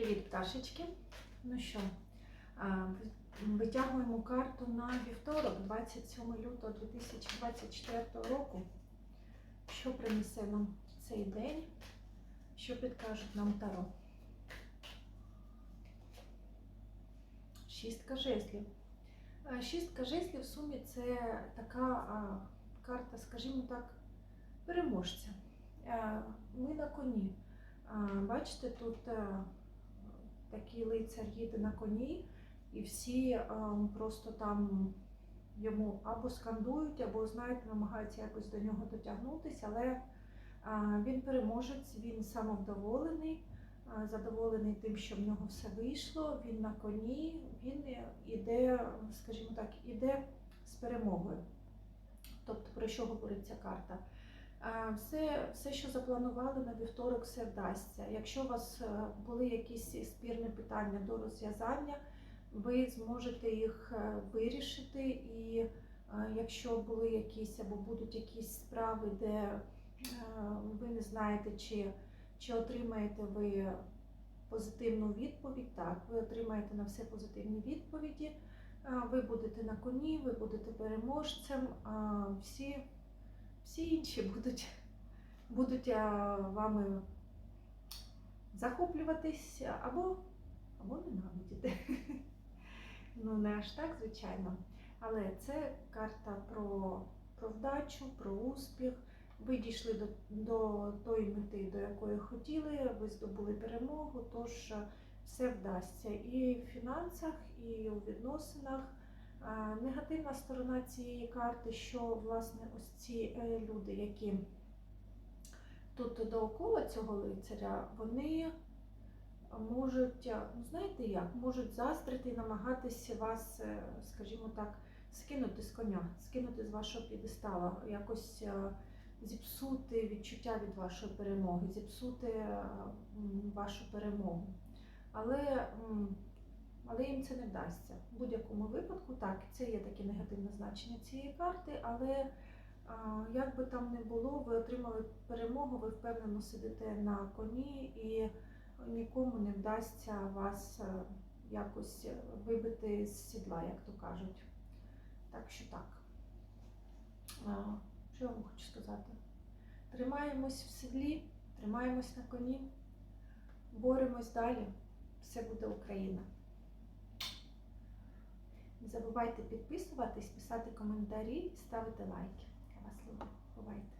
Привіт, пташечки. Ну що, витягуємо карту на вівторок, 27 лютого 2024 року. Що принесе нам цей день? Що підкажуть нам Таро? Шістка жезлів. Шістка жезлів в сумі це така карта, скажімо так, переможця. Ми на коні. Бачите, тут такий лицар їде на коні, і всі е, просто там йому або скандують, або, знаєте, намагаються якось до нього дотягнутися, але е, він переможець, він самовдоволений, е, задоволений тим, що в нього все вийшло. Він на коні, він іде, скажімо так, іде з перемогою. Тобто, про що говорить ця карта? Все, все, що запланували на вівторок, все вдасться. Якщо у вас е, були якісь спірні питання до розв'язання, ви зможете їх е, вирішити. І е, якщо були якісь або будуть якісь справи, де ви не знаєте, чи, чи отримаєте ви позитивну відповідь, так, ви отримаєте на все позитивні відповіді. Ви будете на коні, ви будете переможцем. а Всі всі інші будуть, будуть вами захоплюватись або, або ненавидіти. Ну, не аж так, звичайно. Але це карта про, про вдачу, про успіх. Ви дійшли до, до тої мети, до якої хотіли, ви здобули перемогу, тож все вдасться і в фінансах, і у відносинах. Негативна сторона цієї карти, що власне ось ці е, люди, які тут довкола цього лицаря, вони можуть, е, ну знаєте як, можуть застрити і намагатися вас, е, скажімо так, скинути з коня, скинути з вашого п'єдестала, якось е, зіпсути відчуття від вашої перемоги, зіпсути вашу перемогу. Але але їм це не вдасться. В будь-якому випадку, так, це є таке негативне значення цієї карти, але як би там не було, ви отримали перемогу, ви впевнено сидите на коні і нікому не вдасться вас е, якось вибити з сідла, як то кажуть. Так що так. Що я вам хочу сказати? Тримаємось в седлі, тримаємось на коні, боремось далі. Все буде Україна. Не забувайте підписуватись, писати коментарі ставити лайки. Люблю. Бувайте!